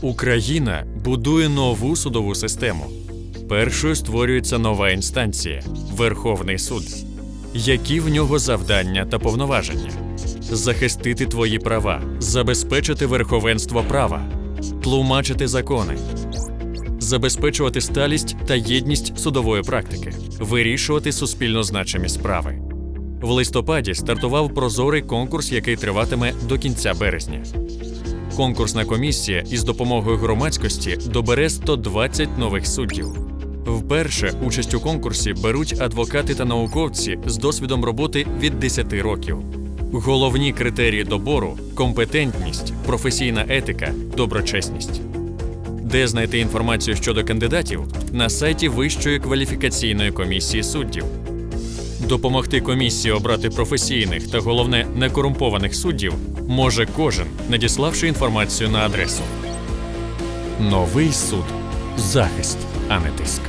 Україна будує нову судову систему. Першою створюється нова інстанція Верховний суд. Які в нього завдання та повноваження? Захистити твої права, забезпечити верховенство права, тлумачити закони, забезпечувати сталість та єдність судової практики, вирішувати суспільно значимі справи. В листопаді стартував прозорий конкурс, який триватиме до кінця березня. Конкурсна комісія із допомогою громадськості добере 120 нових суддів. Вперше участь у конкурсі беруть адвокати та науковці з досвідом роботи від 10 років. Головні критерії добору компетентність, професійна етика, доброчесність. Де знайти інформацію щодо кандидатів на сайті Вищої кваліфікаційної комісії суддів. Допомогти комісії обрати професійних та головне некорумпованих суддів може кожен, надіславши інформацію на адресу. Новий суд захист, а не тиск.